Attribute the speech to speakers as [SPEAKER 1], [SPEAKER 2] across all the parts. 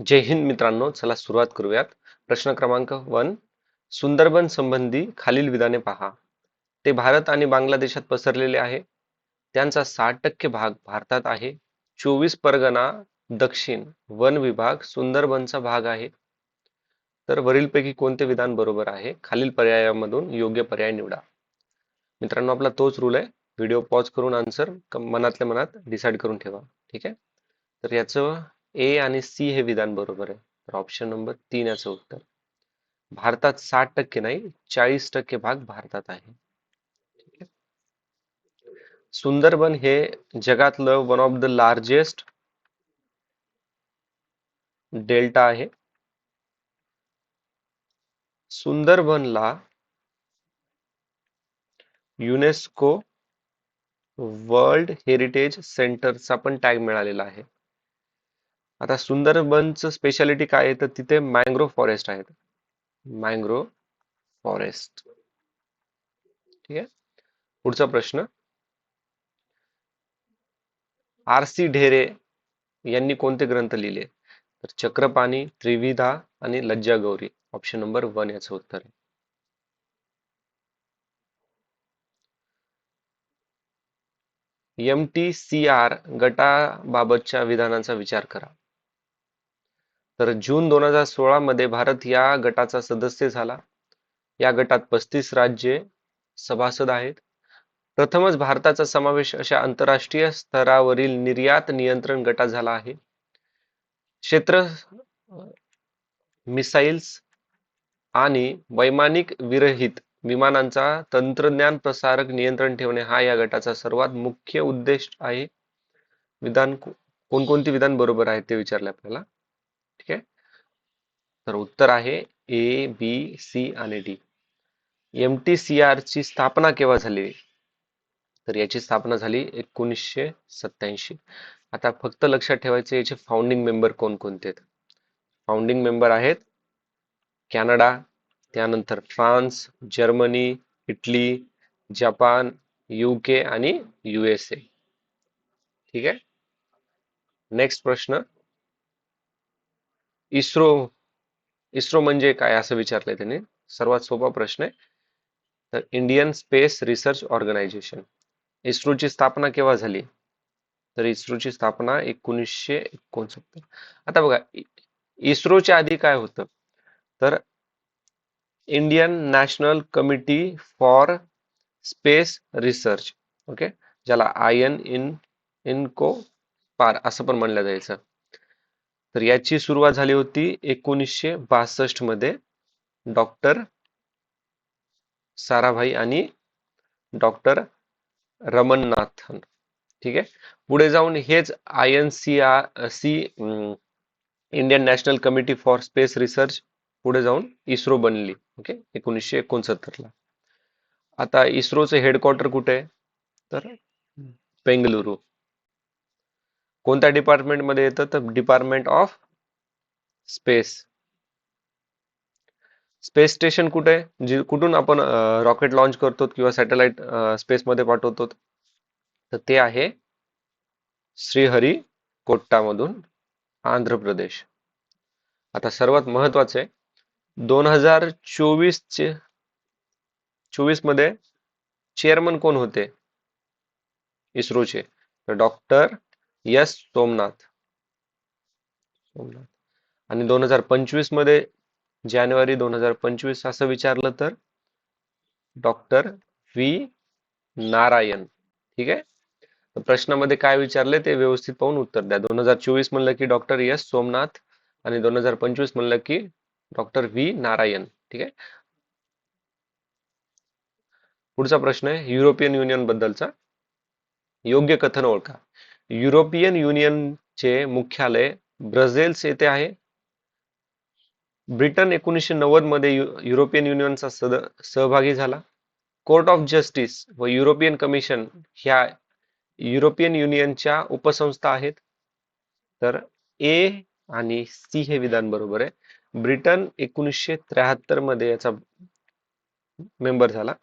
[SPEAKER 1] जय हिंद मित्रांनो चला सुरुवात करूयात. प्रश्न क्रमांक वन सुंदरबन संबंधी खालील विधाने पहा. ते भारत आणि बांगलादेशात पसरलेले आहे. त्यांचा साठ टक्के भाग भारतात आहे. चोवीस परगणा दक्षिण वन विभाग सुंदरबनचा भाग आहे. तर वरीलपैकी कोणते विधान बरोबर आहे? खालील पर्यायामधून योग्य पर्याय निवडा. मित्रांनो आपला तोच रूल आहे. व्हिडिओ पॉज करून आन्सर मनातल्या मनात डिसाईड करून ठेवा. ठीक आहे? तर याचं ए आणि सी हे विधान बरोबर आहे. तर ऑप्शन नंबर तीन याचं उत्तर. भारतात साठ टक्के नाही चाळीस टक्के भाग भारतात आहे. सुंदरबन हे जगातलं one of the largest delta आहे. सुंदरबनला युनेस्को वर्ल्ड हेरिटेज सेंटरचा पण टॅग मिळालेला आहे. आता सुंदरबनचं स्पेशालिटी काय आहे? तर तिथे मँग्रोव फॉरेस्ट आहेत मँग्रोव फॉरेस्ट ठीक आहे? पुढचा प्रश्न. आर सी ढेरे यांनी कोणते ग्रंथ लिहिले? तर चक्रपाणी त्रिविधा आणि Lajja Gauri option number one याचं उत्तर आहे. एम टी सी आर गटाबाबतच्या विधानांचा विचार करा. तर जून दोन हजार सोळा मध्ये भारत या गटाचा सदस्य झाला. या गटात पस्तीस राज्ये सभासद आहेत. प्रथमच भारताचा समावेश अशा आंतरराष्ट्रीय स्तरावरील निर्यात नियंत्रण गटात झाला आहे. क्षेत्र मिसाईल्स आणि वैमानिक विरहित विमानांचा तंत्रज्ञान प्रसारक नियंत्रण ठेवणे हा या गटाचा सर्वात मुख्य उद्देश आहे. विधान कोणकोणती विधान बरोबर आहे ते विचारले आपल्याला. तर उत्तर आहे ए बी सी आणि D M T C R ची स्थापना केव्हा झाली? तर याची स्थापना झाली एकोणीसशे सत्याऐंशी आता फक्त लक्षात ठेवायचे याचे फाउंडिंग मेंबर कोणकोणते आहेत? फाउंडिंग मेंबर आहेत कॅनडा त्यानंतर France Germany Italy Japan UK आणि युएसए ठीक आहे? नेक्स्ट प्रश्न. इस्रो इस्रो म्हणजे काय असं विचारलंय त्याने? सर्वात सोपा प्रश्न आहे. तर इंडियन स्पेस रिसर्च ऑर्गनायझेशन. इस्रोची स्थापना केव्हा झाली? तर इस्रोची स्थापना एकोणीसशे एकोणसत्तर. आता बघा इस्रोच्या आधी काय होतं? तर Indian national committee for space research okay? ज्याला I N in INCOSPAR असं पण म्हणलं जायचं. तर याची सुरुवात झाली होती एकोणीसशे बासष्टमध्ये डॉक्टर साराभाई आणि डॉक्टर रमननाथन ठीक आहे? पुढे जाऊन हेच I N C R C Indian national committee for space research पुढे जाऊन इस्रो बनली. ओके? एकोणीसशे एकोणसत्तर ला. आता इस्रोचं हेडक्वार्टर कुठे आहे? तर बेंगलुरू. कोणत्या डिपार्टमेंटमध्ये येतं? तर department of space. Space station कुठे? आहे जे कुठून आपण रॉकेट लॉन्च करतो किंवा सॅटेलाइट स्पेस मध्ये पाठवतो? तर ते आहे श्रीहरी कोट्टामधून आंध्र प्रदेश. आता सर्वात महत्त्वाचे दोन हजार चोवीस चे चोवीसमध्ये चेअरमन कोण होते? इस्रोचे. तर डॉक्टर यस सोमनाथ सोमनाथ आणि दोन हजार पंचवीसमध्ये जानेवारी दोन हजार पंचवीस असं विचारलं तर डॉक्टर व्ही. नारायण. ठीक आहे? प्रश्नामध्ये काय विचारले ते व्यवस्थित पाहून उत्तर द्या. दोन हजार चोवीस म्हणलं की डॉक्टर यस सोमनाथ आणि दोन हजार पंचवीस म्हणलं की डॉक्टर व्ही. नारायण. ठीक आहे? पुढचा प्रश्न आहे युरोपियन युनियन बद्दलचा. योग्य कथन ओळखा. युरोपियन युनियनचे मुख्यालय ब्रझेल्स येथे आहे. ब्रिटन एकोणीसशे नव्वदमध्ये युरोपियन युनियनचा सद सहभागी झाला. कोर्ट ऑफ जस्टिस व युरोपियन कमिशन ह्या युरोपियन युनियनच्या उपसंस्था आहेत. तर ए आणि सी हे विधान बरोबर आहे. ब्रिटन एकोणीसशे त्र्याहत्तरमध्ये याचा मेंबर झाला.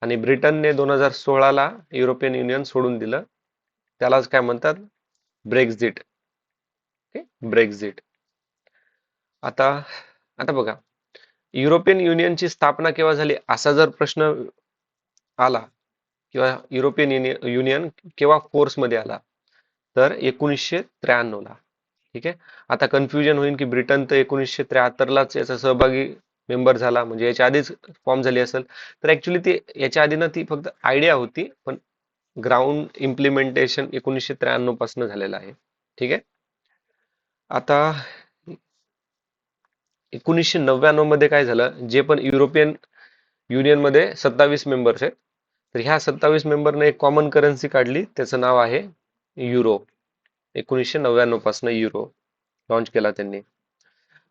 [SPEAKER 1] आणि ब्रिटनने दोन हजार सोळाला युरोपियन युनियन सोडून दिलं. त्यालाच काय म्हणतात? ब्रेक्झिट ब्रेक्झिट आता आता बघा. युरोपियन युनियनची स्थापना केव्हा झाली? असा जर प्रश्न आला किंवा युरोपियन युनियन युनियन केव्हा फोर्समध्ये आला? तर एकोणीसशे त्र्याण्णव ला. ठीक आहे? आता कन्फ्युजन होईल की ब्रिटन तर एकोणीसशे त्र्याहत्तरलाच याचा सहभागी मेंबर झाला. म्हणजे याच्या आधीच फॉर्म झाली असेल. तर ऍक्च्युली ती याच्या आधी ना ती फक्त आयडिया होती. पण ग्राउंड इम्प्लिमेंटेशन एकोणीसशे त्र्याण्णवपासून झालेलं आहे. ठीक आहे? आता एकोणीसशे नव्याण्णवमध्ये काय झालं? जे पण युरोपियन युनियनमध्ये सत्तावीस मेंबर्स आहेत. तर ह्या सत्तावीस मेंबरने एक कॉमन करन्सी काढली. त्याचं नाव आहे युरो एकोणीसशे नव्याण्णवपासून युरो लॉन्च केला त्यांनी.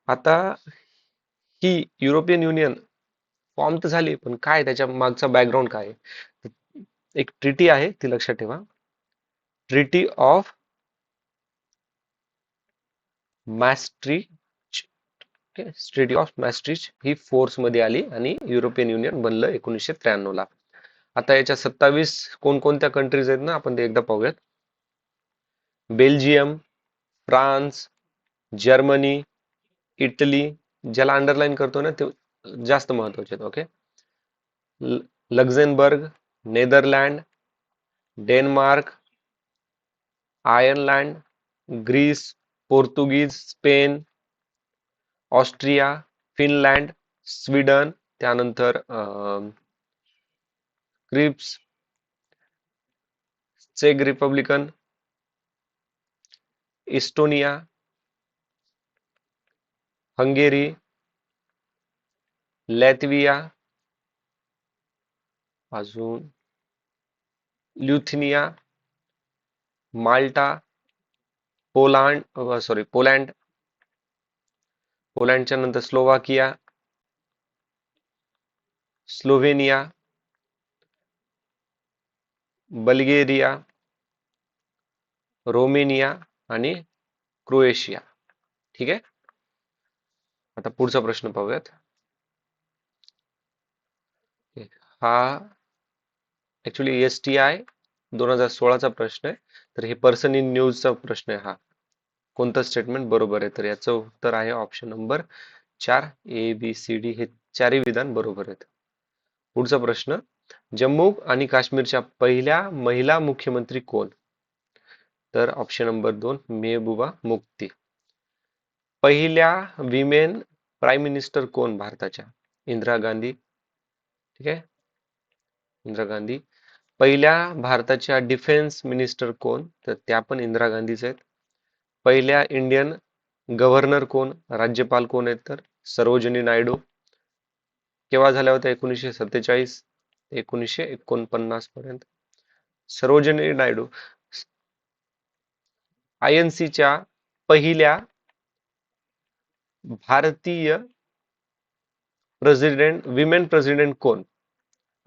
[SPEAKER 1] आता ही युरोपियन युनियन फॉर्म तर झाली पण काय त्याच्या मागचा बॅकग्राऊंड काय आहे? एक ट्रिटी आहे ती लक्षात ठेवा. Treaty of Maastricht treaty of Maastricht ही फोर्समध्ये आली आणि युरोपियन युनियन बनलं एकोणीसशे त्र्याण्णव ला. आता याच्या सत्तावीस कोणकोणत्या कंट्रीज आहेत ना आपण ते एकदा पाहूयात. बेल्जियम फ्रान्स जर्मनी इटली ज्याला अंडरलाईन करतो ना ते जास्त महत्त्वाचे आहेत okay Luxembourg Netherland, Denmark, Ireland, Greece, Portuguese, Spain, Austria, Finland, Sweden, त्यानंतर क्रिप्स चेक रिपब्लिकन, इस्टोनिया, हंगेरी, लॅत्विया, अजून ल्युथिनिया माल्टा पोलांड सॉरी पोलँड. पोलँडच्या नंतर स्लोवाकिया स्लोव्हेनिया बल्गेरिया रोमेनिया आणि क्रोएशिया. ठीक आहे? आता पुढचा प्रश्न पाहूयात. हा ऍक्च्युली एस टी आय दोन हजार सोळाचा प्रश्न आहे. तर हे पर्सन इन न्यूजचा प्रश्न आहे हा. कोणतं स्टेटमेंट बरोबर आहे? तर याचं उत्तर आहे ऑप्शन नंबर चार ए बी सी डी हे चारही विधान बरोबर आहेत. पुढचा प्रश्न जम्मू आणि काश्मीरच्या पहिल्या महिला मुख्यमंत्री कोण? तर ऑप्शन नंबर दोन मेहबूबा मुक्ती पहिल्या विमेन प्राईम मिनिस्टर कोण? भारताच्या. इंदिरा गांधी. ठीक आहे? इंदिरा गांधी. पहिल्या भारताच्या डिफेन्स मिनिस्टर कोण? तर त्या पण इंदिरा गांधीच आहेत. पहिल्या इंडियन गव्हर्नर कोण? राज्यपाल कोण आहेत तर? सरोजिनी नायडू. केव्हा झाल्या होत्या? एकोणीसशे सत्तेचाळीस एकोणीसशे एकोणपन्नास पर्यंत. सरोजिनी नायडू. आय एन सीच्या पहिल्या भारतीय प्रेसिडेंट विमेन प्रेसिडेंट कोण?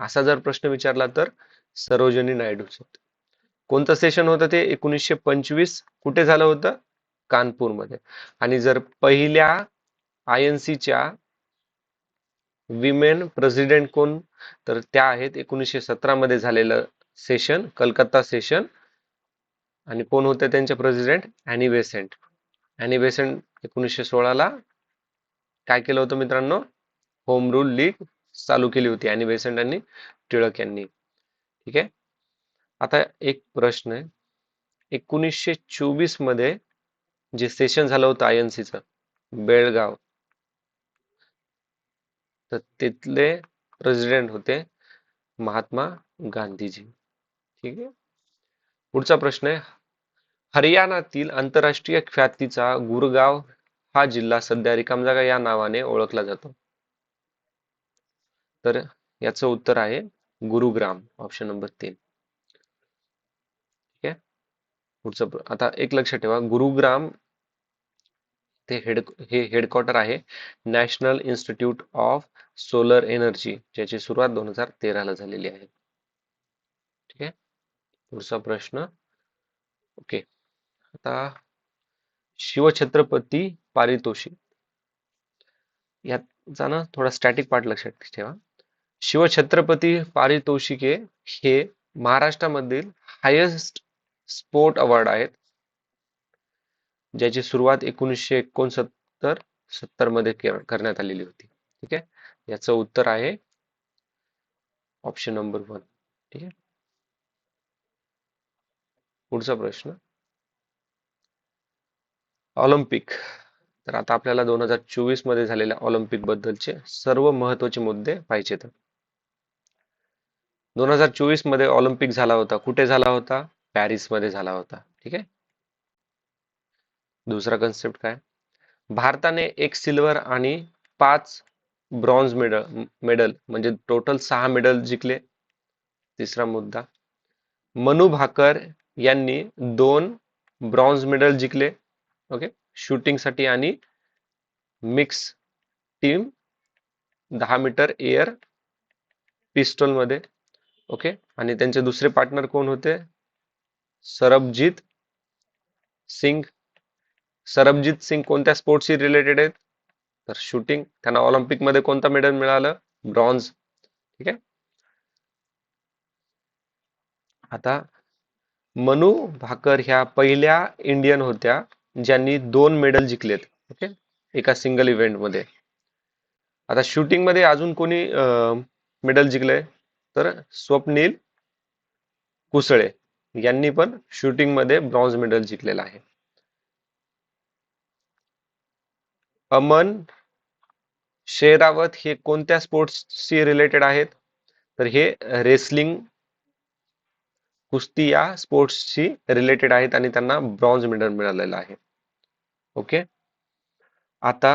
[SPEAKER 1] असा जर प्रश्न विचारला तर सरोजनी नायडू कोणतं सेशन होतं ते? एकोणीसशे पंचवीस कुठे झालं होतं? कानपूरमध्ये. आणि जर पहिल्या आय एन सीच्या विमेन प्रेसिडेंट कोण? तर त्या आहेत एकोणीसशे सतरा मध्ये झालेलं सेशन कलकत्ता सेशन आणि कोण होते त्यांचे president Annie Besant Annie Besant एकोणीसशे सोळाला काय केलं होतं मित्रांनो? होम रूल लीग चालू केली होती. अॅनी बेसेंट आणि टिळक यांनी. ठीक आहे? आता एक प्रश्न आहे. एकोणीसशे चोवीसमध्ये जे सेशन झालं होतं आय एन सीचं बेळगाव. तर तिथले प्रेसिडेंट होते महात्मा गांधीजी. ठीक आहे? पुढचा प्रश्न आहे. हरियाणातील आंतरराष्ट्रीय ख्यातीचा गुरगाव हा जिल्हा सध्या रिकामजागा या नावाने ओळखला जातो. तर याचं उत्तर आहे गुरुग्राम ऑप्शन नंबर तीन. ठीक आहे? पुढचं आता एक लक्ष ठेवा. गुरुग्राम ते हेड हे हेडक्वार्टर आहे national institute of solar energy ज्याची सुरुवात दोन हजार तेराला झालेली आहे. ठीक आहे? पुढचा प्रश्न. ओके. आता शिवछत्रपती पारितोषिक. याचा ना थोडा स्टॅटिक पार्ट लक्षात ठेवा. शिवछत्रपती पारितोषिके हे महाराष्ट्रामधील हायेस्ट स्पोर्ट अवॉर्ड आहेत. ज्याची सुरुवात एकोणीसशे एकोणसत्तर सत्तरमध्ये करण्यात आलेली होती. ठीक आहे? याचं उत्तर आहे ऑप्शन नंबर वन ठीक आहे? पुढचा प्रश्न. ऑलिम्पिक. तर आता आपल्याला दोन हजार चोवीसमध्ये झालेल्या ऑलिम्पिक बद्दलचे सर्व महत्त्वाचे मुद्दे पाहिजे तर दोन हजार चोवीसमध्ये ऑलिम्पिक झाला होता. कुठे झाला होता? पॅरिसमध्ये झाला होता. ठीक आहे? दुसरा कन्सेप्ट काय? भारताने एक सिल्वर आणि पाच ब्रॉन्झ मेडल मेडल म्हणजे टोटल सहा मेडल जिंकले. तिसरा मुद्दा. मनु भाकर यांनी दोन ब्रॉन्झ मेडल जिंकले. ओके शूटिंगसाठी आणि मिक्स टीम दहा मीटर एअर पिस्टलमध्ये. ओके? आणि त्यांचे दुसरे पार्टनर कोण होते? सरबजीत सिंग. सरबजीत सिंग कोणत्या स्पोर्ट्सशी रिलेटेड आहेत? तर शूटिंग त्यांना ऑलिम्पिकमध्ये कोणता कोणतं मेडल मिळालं? ब्रॉन्झ ठीक आहे? आता मनु भाकर ह्या पहिल्या इंडियन होत्या ज्यांनी दोन मेडल जिंकलेत. ओके? एका सिंगल इव्हेंटमध्ये. आता शूटिंगमध्ये अजून कोणी मेडल जिंकले तर स्वप्नील कुसळे यांनी पण शूटिंगमध्ये ब्रॉन्झ मेडल जिंकलेलं आहे. अमन शेरावत हे कोणत्या स्पोर्ट्सशी रिलेटेड आहेत? तर हे रेसलिंग कुस्ती या स्पोर्ट्सशी रिलेटेड आहेत आणि त्यांना ब्रॉन्झ मेडल मिळालेलं आहे. ओके आता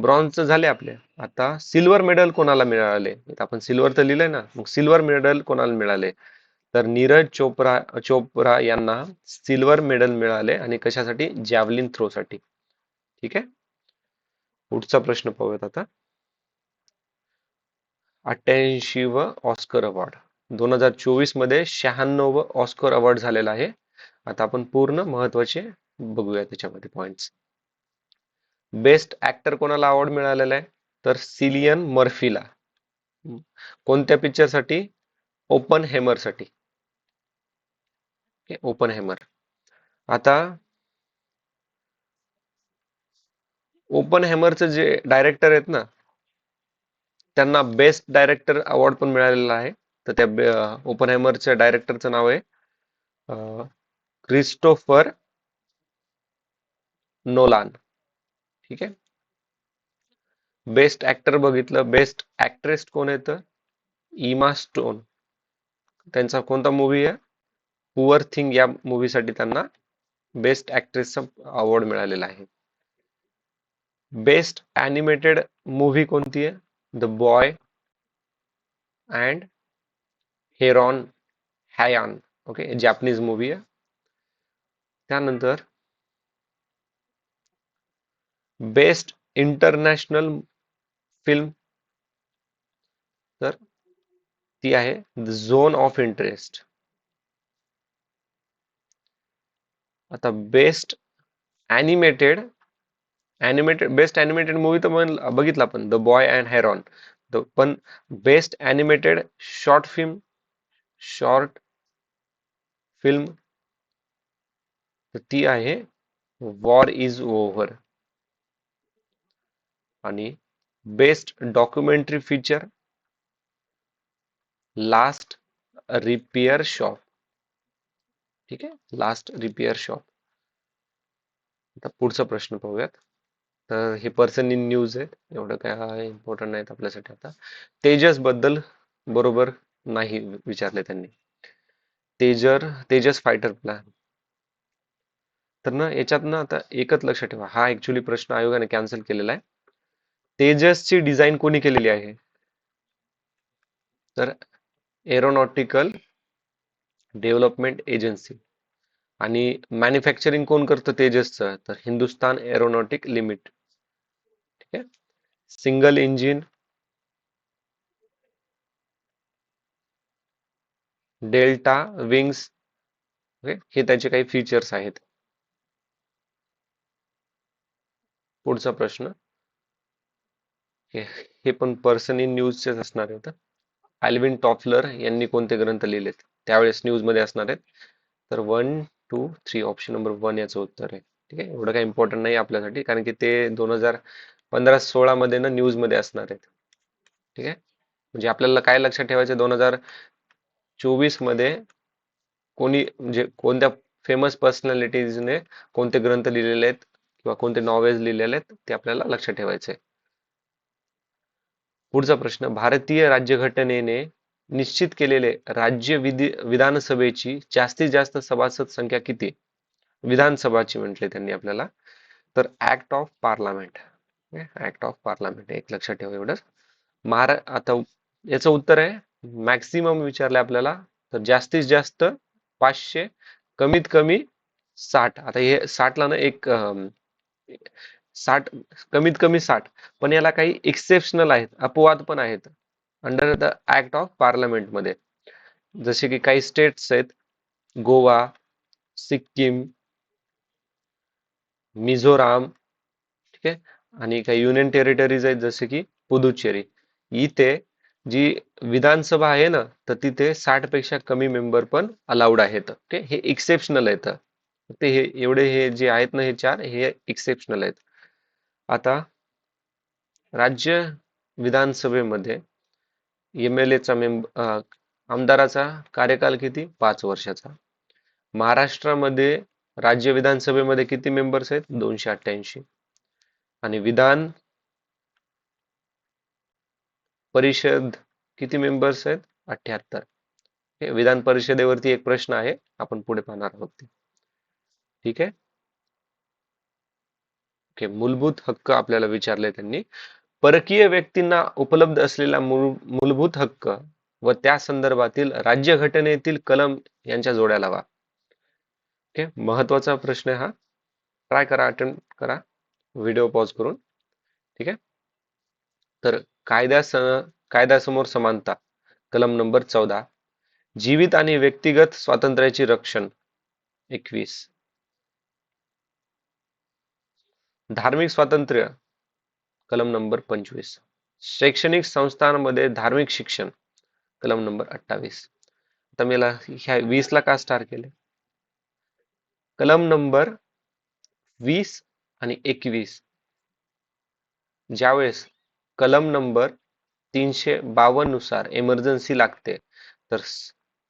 [SPEAKER 1] ब्रॉन्झ झाले आपले. आता सिल्वर मेडल कोणाला मिळाले? आपण सिल्वर तर लिहिलंय ना. मग सिल्वर मेडल कोणाला मिळाले? तर नीरज चोप्रा चोप्रा यांना सिल्वर मेडल मिळाले आणि कशासाठी? जॅव्हलिन थ्रो साठी. ठीक आहे? पुढचा प्रश्न पाहूयात आता. अठ्ठ्याऐंशी व ऑस्कर अवॉर्ड. दोन हजार चोवीसमध्ये शहाण्णव ऑस्कर अवॉर्ड झालेला आहे. आता आपण पूर्ण महत्त्वाचे बघूया त्याच्यामध्ये पॉइंट्स बेस्ट ऍक्टर कोणाला अवॉर्ड मिळालेला आहे? तर सिलियन मर्फीला. कोणत्या पिक्चरसाठी ओपन हेमरसाठी ओपन हेमर. आता ओपन हेमरचे जे डायरेक्टर आहेत ना त्यांना बेस्ट डायरेक्टर अवॉर्ड पण मिळालेला आहे. तर त्या ओपन हेमरच्या डायरेक्टरचं नाव आहे क्रिस्टोफर नोलान ठीक आहे? बेस्ट ऍक्टर बघितलं. बेस्ट ऍक्ट्रेस कोण येतं इमा स्टोन त्यांचा कोणता मूवी आहे? पुअर थिंग या मूवीसाठी त्यांना बेस्ट ऍक्ट्रेसचा अवॉर्ड मिळालेला आहे. बेस्ट ॲनिमेटेड मूव्ही कोणती आहे? The boy and heron heron okay Japanese movie आहे. त्यानंतर बेस्ट इंटरनॅशनल फिल्म तर ती आहे द झोन ऑफ इंटरेस्ट आता best animated animated best animated movie तर बघितला आपण द बॉय अँड हेरॉन पण best animated short film short film ती आहे वॉर इज ओव्हर आणि best documentary feature last repair shop. ठीक आहे? Last repair shop. आता पुढचा प्रश्न पाहूयात. तर हे पर्सन इन न्यूज आहेत. एवढं काय इम्पॉर्टंट नाहीत आपल्यासाठी आता. तेजसबद्दल बरोबर नाही विचारले त्यांनी. तेजर तेजस फायटर प्लॅन तर ना याच्यात ना आता एकच लक्षात ठेवा. हा ऍक्च्युली प्रश्न आयोगाने कॅन्सल केलेला आहे. तेजसची डिझाईन कोणी केलेली आहे? तर एरोनॉटिकल डेव्हलपमेंट एजन्सी. आणि मॅन्युफॅक्चरिंग कोण करतं तेजसचं? तर हिंदुस्तान एरोनॉटिक लिमिट ठीक आहे? Single engine delta wings okay? हे त्याचे काही फीचर्स आहेत. पुढचा प्रश्न. हे पण पर्सन इन न्यूजचेच असणार आहेत अल्विन टॉफलर यांनी कोणते ग्रंथ लिहिलेत? त्यावेळेस न्यूजमध्ये असणार आहेत. तर one two three option number one याचं उत्तर आहे. ठीक आहे? एवढं काही इम्पॉर्टंट नाही आपल्यासाठी कारण की ते दोन हजार पंधरा सोळा मध्ये ना न्यूजमध्ये असणार आहेत. ठीक आहे? म्हणजे आपल्याला काय लक्षात ठेवायचं दोन हजार चोवीसमध्ये कोणी म्हणजे कोणत्या फेमस पर्सनॅलिटीजने कोणते ग्रंथ लिहिलेले आहेत? किंवा कोणते नॉवेल्स लिहिलेले आहेत? ते आपल्याला लक्षात ठेवायचे पुढचा प्रश्न भारतीय राज्यघटनेने निश्चित केलेले राज्य विधी विधानसभेची जास्तीत जास्त सभासद संख्या किती? विधानसभाची म्हटले त्यांनी आपल्याला. तर act of parliament act of parliament एक लक्षात ठेवा एवढंच. महारा आता याचं उत्तर आहे. मॅक्सिमम विचारलं आपल्याला. तर जास्तीत जास्त पाचशे कमीत कमी साठ. आता हे साठला ना एक साठ कमीत कमी साठ. पण याला काही एक्सेप्शनल आहेत अपवाद पण आहेत अंडर द ऍक्ट ऑफ पार्लमेंटमध्ये. जसे की काही स्टेट्स आहेत गोवा सिक्कीम मिझोराम ठीक आहे? आणि काही युनियन टेरिटरीज आहेत जसे की पुदुचेरी. इथे जी विधानसभा आहे ना तर तिथे साठपेक्षा कमी मेंबर पण अलाउड आहेत. ओके हे एक्सेप्शनल आहेत. ते हे एवढे हे जे आहेत ना हे चार हे एक्सेप्शनल आहेत. आता राज्य विधानसभेमध्ये एम एल एचा मेंब आमदाराचा कार्यकाल किती? पाच वर्षाचा. महाराष्ट्रामध्ये राज्य विधानसभेमध्ये किती मेंबर्स आहेत? दोनशे अठ्ठ्याऐंशी. आणि विधान परिषद किती मेंबर्स आहेत? अठ्याहत्तर विधान परिषदेवरती एक प्रश्न आहे. आपण पुढे पाहणार आहोत ठीक आहे? ओके मूलभूत हक्क आपल्याला विचारले त्यांनी. परकीय व्यक्तींना उपलब्ध असलेला मूलभूत हक्क व त्या संदर्भातील राज्यघटनेतील कलम यांच्या जोड्या लावा. ओके महत्त्वाचा प्रश्न हा. ट्राय करा अटेंड करा. व्हिडिओ पॉज करून. ठीक आहे? तर कायद्या कायद्यासमोर समानता. कलम नंबर चौदा. जीवित आणि व्यक्तिगत स्वातंत्र्याची रक्षण. एकवीस. धार्मिक स्वातंत्र्य. कलम नंबर पंचवीस. शैक्षणिक संस्थांमध्ये धार्मिक शिक्षण. कलम नंबर अठ्ठावीस. आता मी ह्या वीस ला का स्टार केले? कलम नंबर वीस आणि एकवीस. ज्यावेळेस कलम नंबर तीनशे बावन्ननुसार इमर्जन्सी लागते तर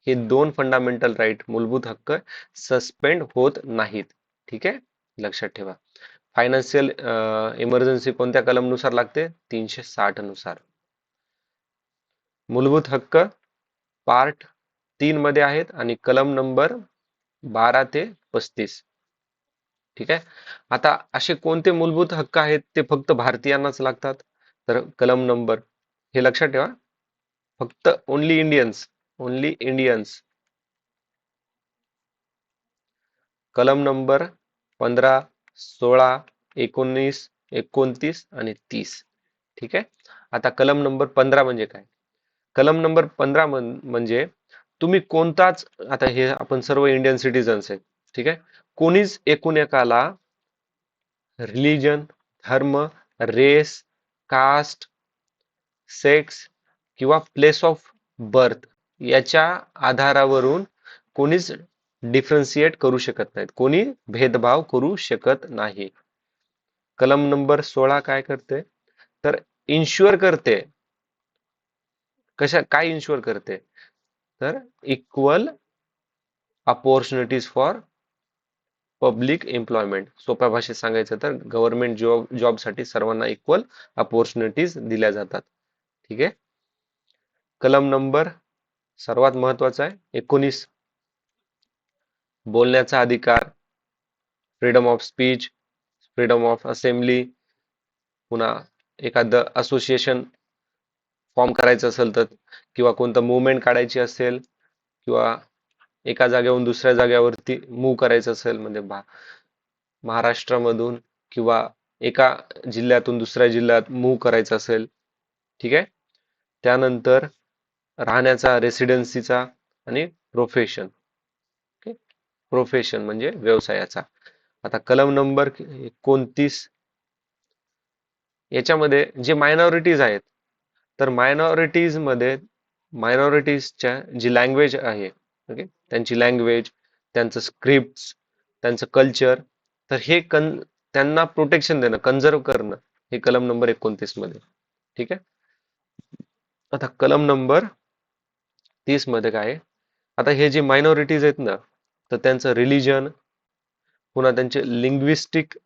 [SPEAKER 1] हे दोन फंडामेंटल राईट मूलभूत हक्क सस्पेंड होत नाहीत. ठीक आहे? लक्षात ठेवा. फायनान्शियल इमर्जन्सी कोणत्या कलमनुसार लागते? तीनशे साठनुसार मूलभूत हक्क पार्ट तीन मध्ये आहेत आणि कलम नंबर बारा ते पस्तीस. ठीक आहे? आता असे कोणते मूलभूत हक्क आहेत ते फक्त भारतीयांनाच लागतात? तर कलम नंबर हे लक्षात ठेवा. फक्त ओनली इंडियन्स ओनली इंडियन्स कलम नंबर पंधरा सोळा एकोणीस एकोणतीस आणि तीस. ठीक आहे? आता कलम नंबर पंधरा म्हणजे काय? कलम नंबर पंधरा म्हणजे तुम्ही कोणताच आता हे आपण सर्व इंडियन सिटीजन्स आहेत. ठीक आहे? कोणीच एकूण एकाला रिलीजन धर्म रेस कास्ट सेक्स किंवा प्लेस ऑफ बर्थ याच्या आधारावरून कोणीच डिफरन्शिएट करू शकत नाहीत. कोणी भेदभाव करू शकत नाही. कलम नंबर सोळा काय करते? तर इन्शुअर करते. कशा काय इन्शुअर करते? तर equal opportunities for public employment सोप्या भाषेत सांगायचं तर गव्हर्नमेंट जॉब जॉबसाठी सर्वांना इक्वल अपॉर्च्युनिटीज दिल्या जातात. ठीक आहे? कलम नंबर सर्वात महत्त्वाचा आहे. एकोणीस बोलण्याचा अधिकार freedom of speech freedom of assembly पुन्हा एखादं असोसिएशन फॉर्म करायचं असेल तर किंवा कोणतं मुवमेंट काढायची असेल किंवा एका जागेवरून दुसऱ्या जागेवरती मूव्ह करायचं असेल म्हणजे महाराष्ट्रामधून किंवा एका जिल्ह्यातून दुसऱ्या जिल्ह्यात मूव्ह करायचं असेल ठीक आहे? त्यानंतर राहण्याचा रेसिडेन्सीचा आणि प्रोफेशन प्रोफेशन म्हणजे व्यवसायाचा. आता कलम नंबर एकोणतीस. याच्यामध्ये जे मायनॉरिटीज आहेत तर मायनॉरिटीजमध्ये मायनॉरिटीजच्या जी लँग्वेज आहे ओके त्यांची लँग्वेज त्यांचं स्क्रिप्ट त्यांचं कल्चर तर हे कन त्यांना प्रोटेक्शन देणं कन्झर्व करणं हे कलम नंबर एकोणतीसमध्ये. ठीक आहे? आता कलम नंबर तीसमध्ये काय आहे? आता हे जे मायनॉरिटीज आहेत ना तर त्यांचं रिलिजन पुन्हा त्यांचे लिंग्विस्टिक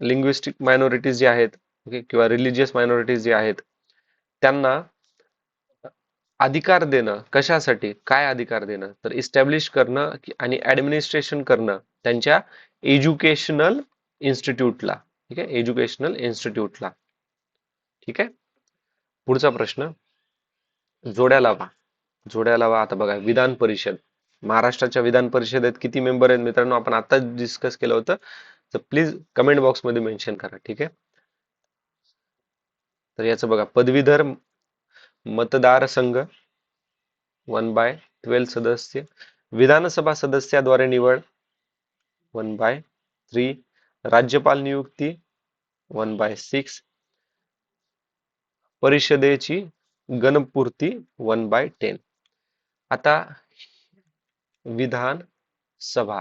[SPEAKER 1] लिंग्विस्टिक मायनॉरिटीज जे आहेत ओके किंवा रिलिजियस मायनॉरिटीज जे आहेत त्यांना अधिकार देणं कशासाठी? काय अधिकार देणं? तर इस्टॅब्लिश करणं आणि ऍडमिनिस्ट्रेशन करणं त्यांच्या एज्युकेशनल इन्स्टिट्यूटला ठीक आहे एज्युकेशनल इन्स्टिट्यूटला ठीक? आहे पुढचा प्रश्न. जोड्या लावा. जोड्या लावा. आता बघा विधान परिषद. महाराष्ट्राच्या विधान परिषदेत किती मेंबर आहेत मित्रांनो? आपण आता डिस्कस केलं होतं. तर प्लीज कमेंट बॉक्समध्ये मेन्शन करा ठीक आहे? तर याचं बघा पदवीधर मतदार संघ वन बाय ट्वेल्व सदस्य विधानसभा सदस्याद्वारे निवड वन बाय थ्री राज्यपाल नियुक्ती वन बाय सिक्स परिषदेची गणपूर्ती वन बाय टेन आता विधान सभा.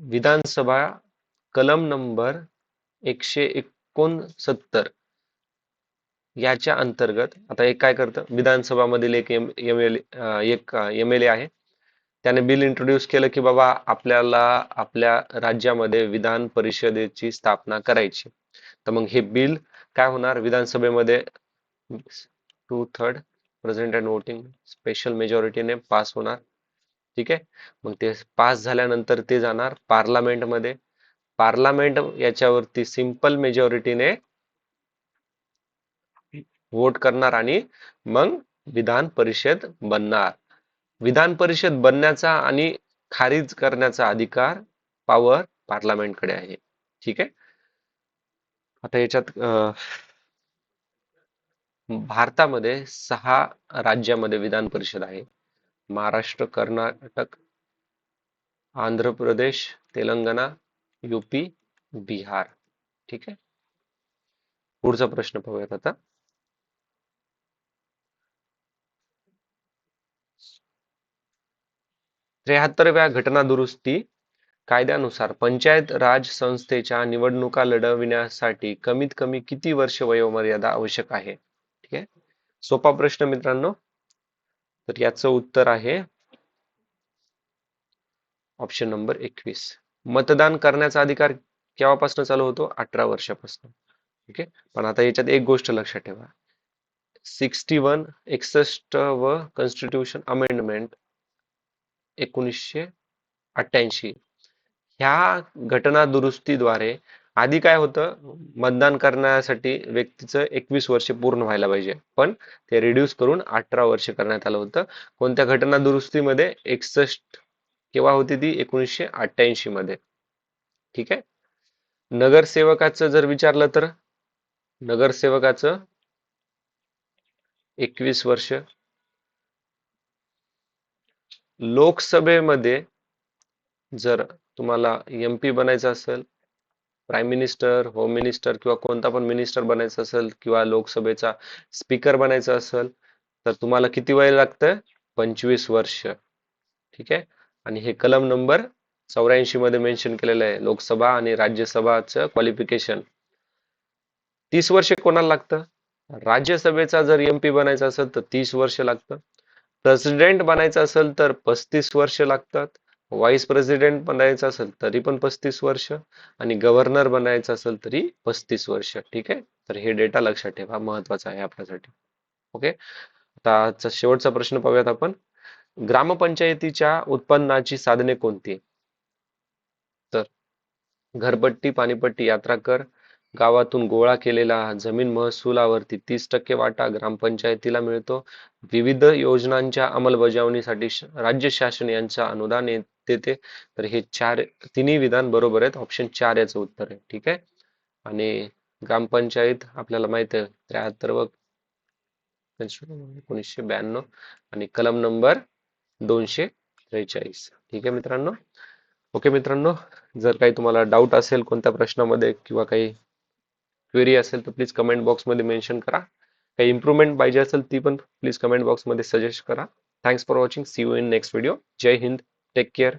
[SPEAKER 1] विधानसभा कलम नंबर एकशे एकोणसत्तर. याच्या अंतर्गत आता एक काय करतं? विधानसभा मधील एक एम एल एक एम एल ए आहे. त्याने बिल इंट्रोड्यूस केलं की बाबा आपल्याला आपल्या राज्यामध्ये विधान परिषदेची स्थापना करायची. तर मग हे बिल काय होणार? विधानसभेमध्ये two third present and voting special मेजॉरिटीने pass होणार. ठीक आहे? मग ते पास झाल्यानंतर ते जाणार पार्लमेंटमध्ये. पार्लमेंट याच्यावरती सिंपल मेजॉरिटीने वोट करणार आणि मग विधान परिषद बनणार. विधान परिषद बनण्याचा आणि खारिज करण्याचा अधिकार पॉवर पार्लमेंटकडे आहे. ठीक आहे? आता याच्यात भारतामध्ये सहा राज्यामध्ये विधान परिषद आहे. महाराष्ट्र कर्नाटक आंध्र प्रदेश तेलंगणा युपी बिहार. ठीक आहे? पुढचा प्रश्न पाहूयात आता. त्र्याहत्तरव्या घटना दुरुस्ती कायद्यानुसार पंचायत राज संस्थेच्या निवडणुका लढविण्यासाठी कमीत कमी किती वर्ष वयोमर्यादा आवश्यक आहे? ठीक आहे? सोपा प्रश्न मित्रांनो. तर याचं उत्तर आहे ऑप्शन नंबर एकवीस. मतदान करण्याचा अधिकार केव्हापासून चालू होतो? अठरा वर्षापासून. ठीक आहे पण आता याच्यात एक गोष्ट लक्षात ठेवा. सिक्स्टी वन एकसष्ट व कॉन्स्टिट्यूशन अमेंडमेंट एकोणीसशे अठ्ठ्याऐंशी. ह्या घटना दुरुस्तीद्वारे आधी काय होतं? मतदान करण्यासाठी व्यक्तीचं एकवीस वर्ष पूर्ण व्हायला पाहिजे. पण ते रिड्यूस करून अठरा वर्ष करण्यात आलं होतं. कोणत्या घटना दुरुस्तीमध्ये? एकसष्ट केव्हा होती ती? एकोणीसशे अठ्ठ्याऐंशी मध्ये. ठीक आहे? नगरसेवकाचं जर विचारलं तर? नगरसेवकाचं एकवीस वर्ष. लोकसभेमध्ये जर तुम्हाला एम पी बनायचं असेल प्राईम मिनिस्टर होम मिनिस्टर किंवा कोणता पण मिनिस्टर बनायचं असेल किंवा लोकसभेचा स्पीकर बनायचं असेल तर तुम्हाला किती वय लागतं पंचवीस वर्ष. ठीक आहे? आणि हे कलम नंबर चौऱ्याऐंशी मध्ये मेन्शन केलेलं आहे. लोकसभा आणि राज्यसभाचं क्वालिफिकेशन तीस वर्ष कोणाला लागतं? राज्यसभेचा जर एम पी बनायचा असेल तर तीस वर्ष लागतं. प्रेसिडेंट बनायचं असेल तर पस्तीस वर्ष लागतात. व्हाईस प्रेसिडेंट बनायचं असेल तरी पण पस्तीस वर्ष आणि गव्हर्नर बनायचं असेल तरी पस्तीस वर्ष. ठीक आहे? तर हे डेटा लक्षात ठेवा महत्त्वाचा आहे आपल्यासाठी. ओके आता आजचा शेवटचा प्रश्न पाहूयात आपण. ग्रामपंचायतीच्या उत्पन्नाची साधने कोणती? तर घरपट्टी पाणीपट्टी यात्रा कर गावातून गोळा केलेला जमीन महसुलावरती तीस टक्के वाटा ग्रामपंचायतीला मिळतो. विविध योजनांच्या अंमलबजावणीसाठी श- राज्य शासन यांचा अनुदान देते. तर हे चार तिन्ही विधान बरोबर आहेत. ऑप्शन चार याचं उत्तर आहे. ठीक आहे? आणि ग्रामपंचायत आपल्याला माहीत आहे. त्र्याहत्तर व एकोणीसशे ब्याण्णव आणि कलम नंबर दोनशे त्रेचाळीस. ठीक आहे मित्रांनो? ओके मित्रांनो जर काही तुम्हाला डाऊट असेल कोणत्या प्रश्नामध्ये किंवा काही क्वेरी असेल तर प्लीज कमेंट बॉक्समध्ये मेन्शन करा. काही इम्प्रूव्हमेंट पाहिजे असेल ती पण प्लीज कमेंट बॉक्समध्ये सजेस्ट करा. Thanks for watching see you in next video जय हिंद टेक केअर